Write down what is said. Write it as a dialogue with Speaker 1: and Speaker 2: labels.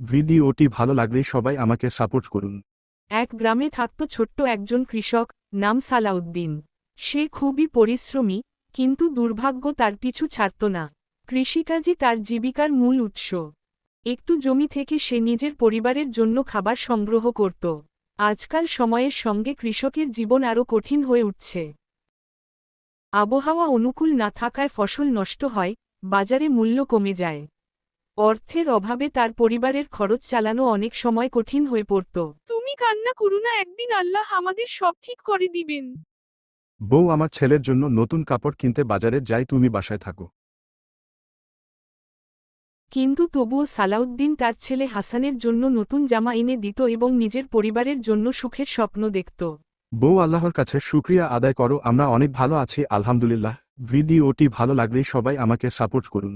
Speaker 1: ভিডিওটি ভালো লাগলে সবাই আমাকে সাপোর্ট করুন।
Speaker 2: এক গ্রামে থাকত ছোট্ট একজন কৃষক, নাম সালাউদ্দিন। সে খুবই পরিশ্রমী, কিন্তু দুর্ভাগ্য তার পিছু ছাড়ত না। কৃষিকাজই তার জীবিকার মূল উৎস। একটু জমি থেকে সে নিজের পরিবারের জন্য খাবার সংগ্রহ করত। আজকাল সময়ের সঙ্গে কৃষকের জীবন আরও কঠিন হয়ে উঠছে। আবহাওয়া অনুকূল না থাকায় ফসল নষ্ট হয়, বাজারে মূল্য কমে যায়। অর্থের অভাবে তার পরিবারের খরচ চালানো অনেক সময় কঠিন হয়ে পড়ত। তুমি কান্না করু না একদিন আল্লাহ আমাদের সব ঠিক করে দিবেন।
Speaker 1: বউ আমার ছেলের জন্য নতুন কাপড় কিনতে বাজারে যাই তুমি বাসায় থাকো।
Speaker 2: কিন্তু তবুও সালাউদ্দিন তার ছেলে হাসানের জন্য নতুন জামা এনে দিত এবং নিজের পরিবারের জন্য সুখের স্বপ্ন দেখত।
Speaker 1: বউ আল্লাহর কাছে শুক্রিয়া আদায় করো আমরা অনেক ভালো আছি আলহামদুলিল্লাহ। ভিডিওটি ভালো লাগলে সবাই আমাকে সাপোর্ট করুন।